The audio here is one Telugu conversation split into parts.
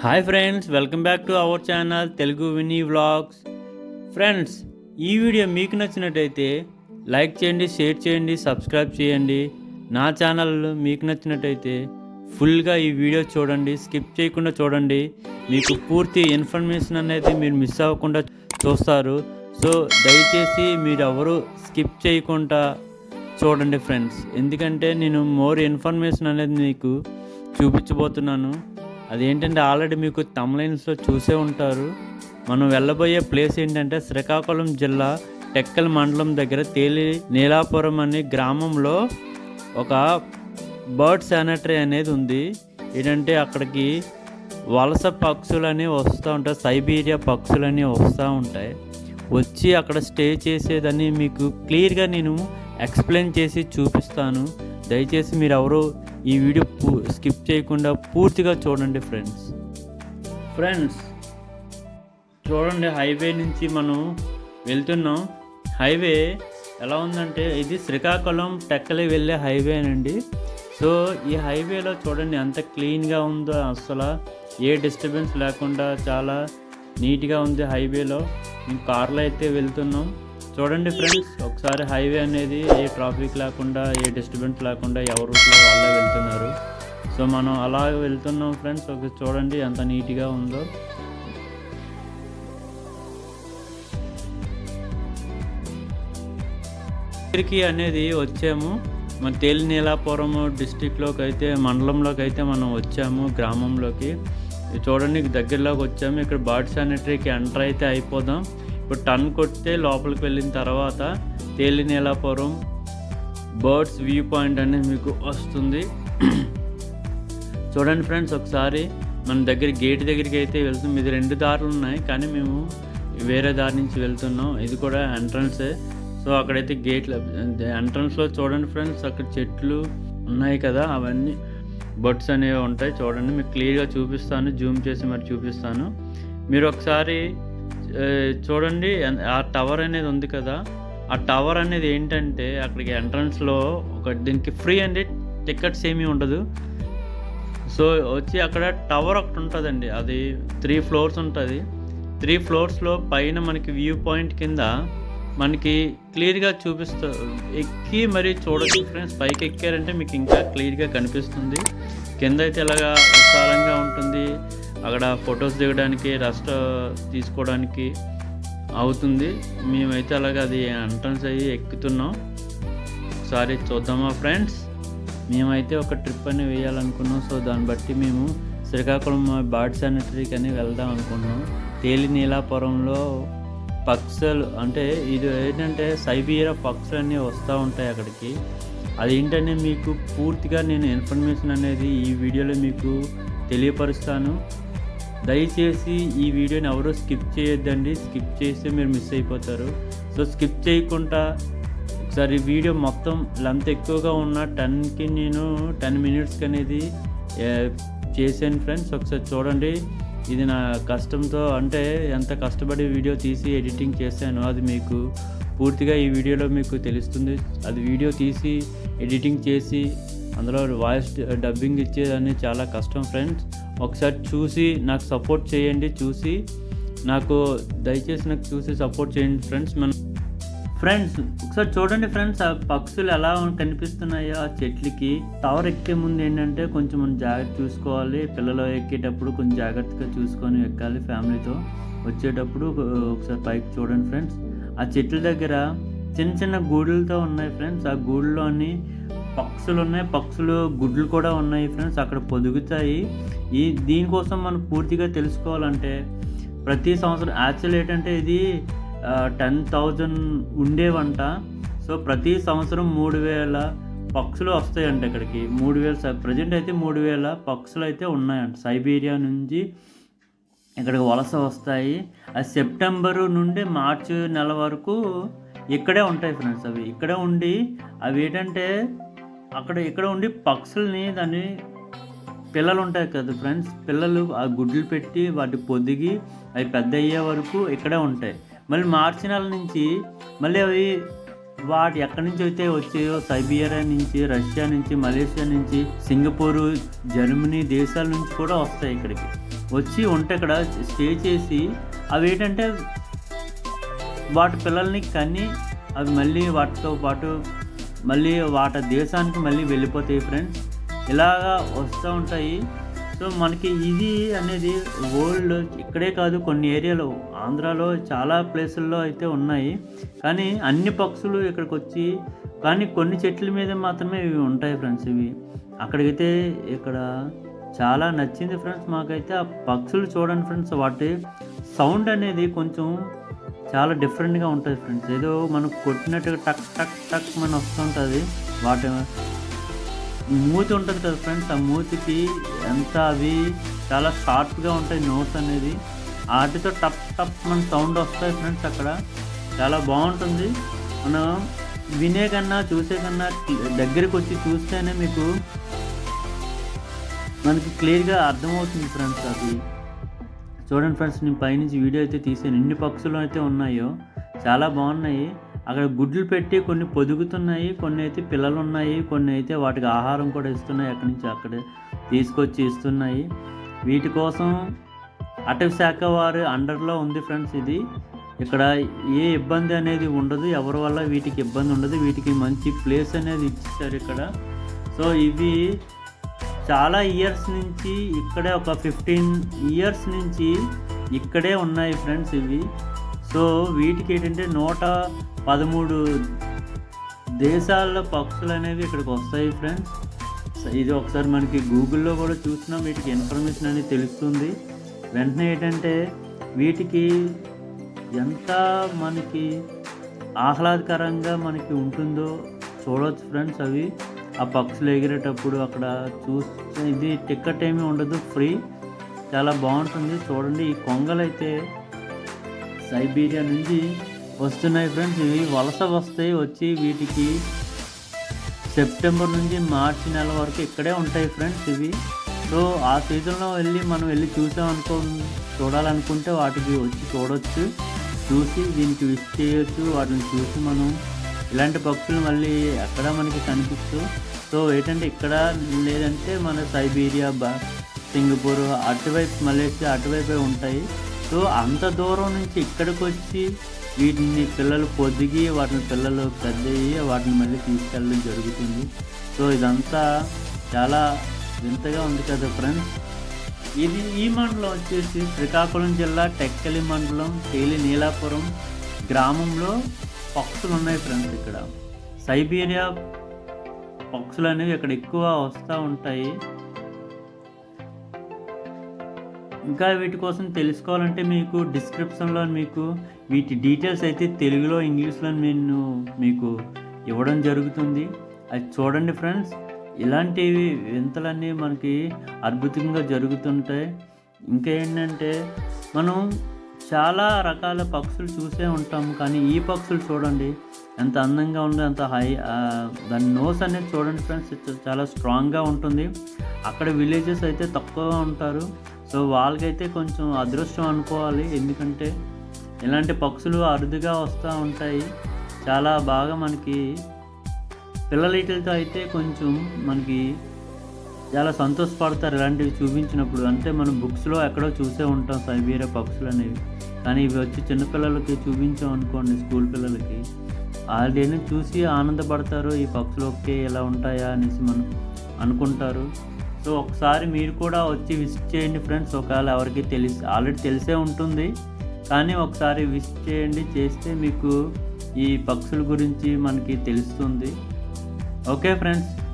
Hi friends welcome back to our channel Telugu Vini vlogs. Friends ఈ వీడియో మీకు నచ్చినట్టయితే లైక్ చేయండి షేర్ చేయండి సబ్స్క్రైబ్ చేయండి. నా ఛానల్ మీకు నచ్చినట్టయితే ఫుల్గా ఈ వీడియో చూడండి స్కిప్ చేయకుండా చూడండి. మీకు పూర్తి ఇన్ఫర్మేషన్ అనేది మీరు మిస్ అవ్వకుండా చూస్తారు. సో దయచేసి మీరు ఎవరు స్కిప్ చేయకుండా చూడండి ఫ్రెండ్స్. ఎందుకంటే నేను మోర్ ఇన్ఫర్మేషన్ అనేది మీకు చూపించబోతున్నాను. అదేంటంటే ఆల్రెడీ మీకు తమ్లైన్స్లో చూసే ఉంటారు. మనం వెళ్ళబోయే ప్లేస్ ఏంటంటే శ్రీకాకుళం జిల్లా టెక్కల్ మండలం దగ్గర తేలి నీలాపురం అనే గ్రామంలో ఒక బర్డ్ శానిటరీ అనేది ఉంది. ఏంటంటే అక్కడికి వలస పక్షులు వస్తూ ఉంటాయి సైబీరియా పక్షులని వస్తూ ఉంటాయి. వచ్చి అక్కడ స్టే చేసేదని మీకు క్లియర్గా నేను ఎక్స్ప్లెయిన్ చేసి చూపిస్తాను. దయచేసి మీరు ఎవరు ఈ వీడియో పూ స్కిప్ చేయకుండా పూర్తిగా చూడండి ఫ్రెండ్స్. ఫ్రెండ్స్ చూడండి హైవే నుంచి మనం వెళ్తున్నాం. హైవే ఎలా ఉందంటే ఇది శ్రీకాకుళం టెక్కలి వెళ్ళే హైవే అండి. సో ఈ హైవేలో చూడండి ఎంత క్లీన్గా ఉందో అసలు ఏ డిస్టర్బెన్స్ లేకుండా చాలా నీట్గా ఉంది హైవేలో. మేము కార్లో అయితే వెళ్తున్నాం. చూడండి ఫ్రెండ్స్ ఒకసారి హైవే అనేది ఏ ట్రాఫిక్ లేకుండా ఏ డిస్టర్బెన్స్ లేకుండా ఎవరు వాళ్ళే వెళ్తున్నారు. సో మనం అలా వెళ్తున్నాం ఫ్రెండ్స్ ఒక చూడండి ఎంత నీట్గా ఉందో. దగ్గరికి అనేది వచ్చాము. మన తేలినీలాపురం డిస్టిక్లోకి అయితే మండలంలోకి అయితే మనం వచ్చాము గ్రామంలోకి. చూడండి దగ్గరలోకి వచ్చాము. ఇక్కడ బాడీ శానిటరీకి ఎంటర్ అయితే అయిపోదాం. ఇప్పుడు టర్న్ కొడితే లోపలికి వెళ్ళిన తర్వాత తేలినేలాపురం బర్డ్స్ వ్యూ పాయింట్ అనేది మీకు వస్తుంది. చూడండి ఫ్రెండ్స్ ఒకసారి మన దగ్గర గేట్ దగ్గరికి అయితే వెళ్తున్నాం. ఇది రెండు దారులు ఉన్నాయి కానీ మేము వేరే దారి నుంచి వెళ్తున్నాం. ఇది కూడా ఎంట్రన్సే సో అక్కడైతే గేట్ ఎంట్రన్స్లో చూడండి ఫ్రెండ్స్ అక్కడ చెట్లు ఉన్నాయి కదా అవన్నీ బర్డ్స్ అనేవి ఉంటాయి. చూడండి మీకు క్లియర్గా చూపిస్తాను. జూమ్ చేసి మరి చూపిస్తాను. మీరు ఒకసారి చూడండి ఆ టవర్ అనేది ఉంది కదా. ఆ టవర్ అనేది ఏంటంటే అక్కడికి ఎంట్రన్స్లో ఒక దీనికి ఫ్రీ అండి టికెట్స్ ఏమీ ఉండదు. సో వచ్చి అక్కడ టవర్ ఒకటి ఉంటుందండి అది త్రీ ఫ్లోర్స్ ఉంటుంది. త్రీ ఫ్లోర్స్లో పైన మనకి వ్యూ పాయింట్ కింద మనకి క్లియర్గా చూపిస్తూ ఎక్కి మరి చూడొచ్చు ఫ్రెండ్స్. పైకి ఎక్కారంటే మీకు ఇంకా క్లియర్గా కనిపిస్తుంది. కింద అయితే ఇలాగా విశాలంగా ఉంటుంది. అక్కడ ఫొటోస్ దిగడానికి రెస్ట్ తీసుకోవడానికి అవుతుంది. మేమైతే అలాగ అది ఎంట్రన్స్ అయ్యి ఎక్కుతున్నాం. ఒకసారి చూద్దామా ఫ్రెండ్స్? మేమైతే ఒక ట్రిప్ అని వేయాలనుకున్నాం. సో దాన్ని బట్టి మేము శ్రీకాకుళం బర్డ్ శానిటరీకి అని వెళ్దాం అనుకున్నాం. తేలి నీలాపురంలో పక్షులు అంటే ఇది ఏంటంటే సైబీరియా పక్షులు అన్నీ వస్తూ ఉంటాయి అక్కడికి. అదేంటనే మీకు పూర్తిగా నేను ఇన్ఫర్మేషన్ అనేది ఈ వీడియోలో మీకు తెలియపరుస్తాను. దయచేసి ఈ వీడియోని ఎవరు స్కిప్ చేయొద్దండి. స్కిప్ చేస్తే మీరు మిస్ అయిపోతారు. సో స్కిప్ చేయకుండా ఒకసారి వీడియో మొత్తం లెంత్ ఎక్కువగా ఉన్న టెన్కి నేను టెన్ మినిట్స్కి అనేది చేశాను ఫ్రెండ్స్. ఒకసారి చూడండి. ఇది నా కష్టంతో అంటే ఎంత కష్టపడి వీడియో తీసి ఎడిటింగ్ చేశాను అది మీకు పూర్తిగా ఈ వీడియోలో మీకు తెలుస్తుంది. అది వీడియో తీసి ఎడిటింగ్ చేసి అందులో వాయిస్ డబ్బింగ్ ఇచ్చేదని చాలా కష్టం ఫ్రెండ్స్. ఒకసారి చూసి నాకు సపోర్ట్ చేయండి చూసి నాకు దయచేసి నాకు చూసి సపోర్ట్ చేయండి ఫ్రెండ్స్ మన ఫ్రెండ్స్ ఒకసారి చూడండి ఫ్రెండ్స్ ఆ పక్షులు ఎలా కనిపిస్తున్నాయో ఆ చెట్లకి టవర్ ఎక్కే ముందు ఏంటంటే కొంచెం మనం జాగ్రత్త చూసుకోవాలి. పిల్లలు ఎక్కేటప్పుడు కొంచెం జాగ్రత్తగా చూసుకొని ఎక్కాలి ఫ్యామిలీతో వచ్చేటప్పుడు. ఒకసారి పైకి చూడండి ఫ్రెండ్స్ ఆ చెట్ల దగ్గర చిన్న చిన్న గూడులతో ఉన్నాయి ఫ్రెండ్స్ ఆ గూడులోని పక్షులు ఉన్నాయి పక్షులు గుడ్లు కూడా ఉన్నాయి ఫ్రెండ్స్ అక్కడ పొదుగుతాయి. ఈ దీనికోసం మనం పూర్తిగా తెలుసుకోవాలంటే ప్రతి సంవత్సరం యాక్చువల్ ఏంటంటే ఇది టెన్ థౌజండ్ ఉండేవంట. సో ప్రతి సంవత్సరం మూడు వేల పక్షులు వస్తాయంట ఇక్కడికి. మూడు వేల ప్రజెంట్ అయితే మూడు వేల పక్షులు అయితే ఉన్నాయంట. సైబీరియా నుంచి ఇక్కడికి వలస వస్తాయి. అది సెప్టెంబరు నుండి మార్చి నెల వరకు ఇక్కడే ఉంటాయి ఫ్రెండ్స్ అవి. ఇక్కడే ఉండి అవి ఏంటంటే అక్కడ ఇక్కడ ఉండి పక్షుల్ని దాన్ని పిల్లలు ఉంటాయి కదా ఫ్రెండ్స్. పిల్లలు ఆ గుడ్లు పెట్టి వాటి పొదిగి అవి పెద్ద అయ్యే వరకు ఇక్కడే ఉంటాయి. మళ్ళీ మార్చి నెల నుంచి మళ్ళీ అవి వాటి ఎక్కడి నుంచి అయితే వచ్చాయో సైబీరియా నుంచి రష్యా నుంచి మలేషియా నుంచి సింగపూరు జర్మనీ దేశాల నుంచి కూడా వస్తాయి ఇక్కడికి. వచ్చి ఉంటే ఇక్కడ స్టే చేసి అవి ఏంటంటే వాటి పిల్లల్ని కని అవి మళ్ళీ వాటితో పాటు మళ్ళీ వాటి దేశానికి మళ్ళీ వెళ్ళిపోతాయి ఫ్రెండ్స్ ఇలాగా వస్తూ ఉంటాయి. సో మనకి ఇది అనేది వరల్డ్ ఇక్కడే కాదు కొన్ని ఏరియాలో ఆంధ్రాలో చాలా ప్లేసుల్లో అయితే ఉన్నాయి. కానీ అన్ని పక్షులు ఇక్కడికి వచ్చి కానీ కొన్ని చెట్ల మీద మాత్రమే ఇవి ఉంటాయి ఫ్రెండ్స్ ఇవి. అక్కడికైతే ఇక్కడ చాలా నచ్చింది ఫ్రెండ్స్ మాకైతే. ఆ పక్షులు చూడండి ఫ్రెండ్స్ వాటి సౌండ్ అనేది కొంచెం చాలా డిఫరెంట్గా ఉంటుంది ఫ్రెండ్స్ ఏదో మనం కొట్టినట్టుగా టక్ టక్ టక్ మన వస్తుంటుంది. వాటి మూతి ఉంటుంది కదా ఫ్రెండ్స్ ఆ మూతికి ఎంత అవి చాలా షార్ప్గా ఉంటాయి నోట్స్ అనేది. వాటితో టప్ టప్ మన సౌండ్ వస్తాయి ఫ్రెండ్స్ అక్కడ. చాలా బాగుంటుంది. మనం వినే కన్నా చూసే కన్నా దగ్గరికి వచ్చి చూస్తేనే మీకు మనకి క్లియర్గా అర్థమవుతుంది ఫ్రెండ్స్ అది. చూడండి ఫ్రెండ్స్ నేను పైనుంచి వీడియో అయితే తీసాను. ఎన్ని పక్షులు అయితే ఉన్నాయో చాలా బాగున్నాయి. అక్కడ గుడ్లు పెట్టి కొన్ని పొదుగుతున్నాయి కొన్ని అయితే పిల్లలు ఉన్నాయి కొన్ని అయితే వాటికి ఆహారం కూడా ఇస్తున్నాయి అక్కడి నుంచి అక్కడ తీసుకొచ్చి ఇస్తున్నాయి. వీటి కోసం అటవీ శాఖ వారి అండర్లో ఉంది ఫ్రెండ్స్ ఇది. ఇక్కడ ఏ ఇబ్బంది అనేది ఉండదు ఎవరి వల్ల వీటికి ఇబ్బంది ఉండదు వీటికి మంచి ప్లేస్ అనేది ఇచ్చారు ఇక్కడ. సో ఇవి చాలా ఇయర్స్ నుంచి ఇక్కడే ఒక ఫిఫ్టీన్ ఇయర్స్ నుంచి ఇక్కడే ఉన్నాయి ఫ్రెండ్స్ ఇవి. సో వీటికి ఏంటంటే నూట పదమూడు దేశాల్లో పక్షులు అనేవి ఇక్కడికి వస్తాయి ఫ్రెండ్స్ ఇది ఒకసారి మనకి గూగుల్లో కూడా చూసినా వీటికి ఇన్ఫర్మేషన్ అనేది తెలుస్తుంది. వెంటనే ఏంటంటే వీటికి ఎంత మనకి ఆహ్లాదకరంగా మనకి ఉంటుందో చూడవచ్చు ఫ్రెండ్స్ అవి. ఆ పక్షులు ఎగిరేటప్పుడు అక్కడ చూస్తే ఇది టికెట్ ఏమీ ఉండదు ఫ్రీ. చాలా బాగుంటుంది. చూడండి ఈ కొంగలైతే సైబీరియా నుంచి వస్తున్నాయి ఫ్రెండ్స్. ఇవి వలస వస్తాయి వచ్చి వీటికి సెప్టెంబర్ నుంచి మార్చి నెల వరకు ఇక్కడే ఉంటాయి ఫ్రెండ్స్ ఇవి. సో ఆ సీజన్లో వెళ్ళి మనం వెళ్ళి చూసామనుకో చూడాలనుకుంటే వాటికి వచ్చి చూడవచ్చు చూసి దీనికి విష్ చేయొచ్చు. వాటిని చూసి మనం ఇలాంటి పక్షులు మళ్ళీ ఎక్కడ మనకి కనిపిస్తూ సో ఏంటంటే ఇక్కడ లేదంటే మన సైబీరియా బా సింగపూర్ అటువైపు మలేషియా అటువైపే ఉంటాయి. సో అంత దూరం నుంచి ఇక్కడికి వచ్చి వీటిని పిల్లలు పొదిగి వాటిని పిల్లలు పెద్దయ్యి వాటిని మళ్ళీ తీసుకెళ్ళడం జరుగుతుంది. సో ఇదంతా చాలా వింతగా ఉంది కదా ఫ్రెండ్స్. ఇది ఈ మండలం వచ్చేసి శ్రీకాకుళం జిల్లా టెక్కలి మండలం తేలి నీలాపురం గ్రామంలో పక్షులు ఉన్నాయి ఫ్రెండ్స్ ఇక్కడ. సైబీరియా పక్షులు అనేవి ఇక్కడ ఎక్కువ వస్తూ ఉంటాయి. ఇంకా వీటి కోసం తెలుసుకోవాలంటే మీకు డిస్క్రిప్షన్లో మీకు వీటి డీటెయిల్స్ అయితే తెలుగులో ఇంగ్లీష్లో నేను మీకు ఇవ్వడం జరుగుతుంది. అది చూడండి ఫ్రెండ్స్. ఇలాంటివి వింతలన్నీ మనకి అద్భుతంగా జరుగుతుంటాయి. ఇంకా ఏంటంటే మనం చాలా రకాల పక్షులు చూసే ఉంటాము కానీ ఈ పక్షులు చూడండి. ఎంత అందంగా ఉందో ఎంత హై దాని నోస్ అనేది చూడండి ఫ్రెండ్స్ చాలా స్ట్రాంగ్గా ఉంటుంది. అక్కడ విలేజెస్ అయితే తక్కువగా ఉంటారు. సో వాళ్ళకైతే కొంచెం అదృష్టం అనుకోవాలి. ఎందుకంటే ఇలాంటి పక్షులు అరుదుగా వస్తూ ఉంటాయి. చాలా బాగా మనకి పిల్లలతో అయితే కొంచెం మనకి చాలా సంతోషపడతారు. ఇలాంటివి చూపించినప్పుడు అంటే మనం బుక్స్లో ఎక్కడో చూసే ఉంటాం. సైబీరియా పక్షులు అనేవి. కానీ ఇవి వచ్చి చిన్నపిల్లలకి చూపించాం అనుకోండి స్కూల్ పిల్లలకి. వాళ్ళని చూసి ఆనందపడతారు. ఈ పక్షులు ఒకే ఎలా ఉంటాయా అనేసి మనం అనుకుంటారు. సో ఒకసారి మీరు కూడా వచ్చి విజిట్ చేయండి ఫ్రెండ్స్. ఒకవేళ ఎవరికి తెలిసి ఆల్రెడీ తెలిసే ఉంటుంది. కానీ ఒకసారి విజిట్ చేయండి. చేస్తే మీకు ఈ పక్షుల గురించి మనకి తెలుస్తుంది. Okay friends.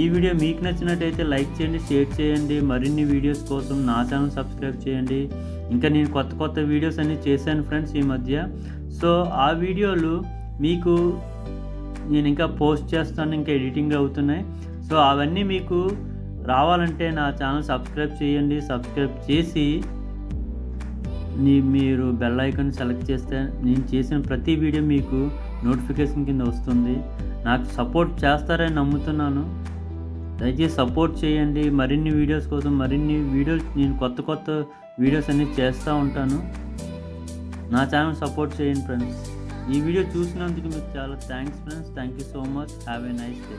ఈ వీడియో మీకు నచ్చినట్టయితే లైక్ చేయండి షేర్ చేయండి మరిన్ని వీడియోస్ కోసం నా ఛానల్ సబ్స్క్రైబ్ చేయండి. ఇంకా నేను కొత్త కొత్త వీడియోస్ అన్నీ చేశాను ఫ్రెండ్స్ ఈ మధ్య. సో ఆ వీడియోలు మీకు నేను ఇంకా పోస్ట్ చేస్తాను ఇంకా ఎడిటింగ్ అవుతున్నాయి. సో అవన్నీ మీకు రావాలంటే నా ఛానల్ సబ్స్క్రైబ్ చేయండి. సబ్స్క్రైబ్ చేసి నీ మీరు బెల్ ఐకాన్ సెలెక్ట్ చేస్తే నేను చేసిన ప్రతి వీడియో మీకు నోటిఫికేషన్ కింద వస్తుంది. నాకు సపోర్ట్ చేస్తారని నమ్ముతున్నాను. దయచేసి సపోర్ట్ చేయండి. మరిన్ని వీడియోస్ కోసం మరిన్ని వీడియోస్ నేను కొత్త కొత్త వీడియోస్ అన్నీ చేస్తూ ఉంటాను. నా ఛానల్ సపోర్ట్ చేయండి ఫ్రెండ్స్ ఈ వీడియో చూసినందుకు మీకు చాలా thanks friends thank you so much have a nice day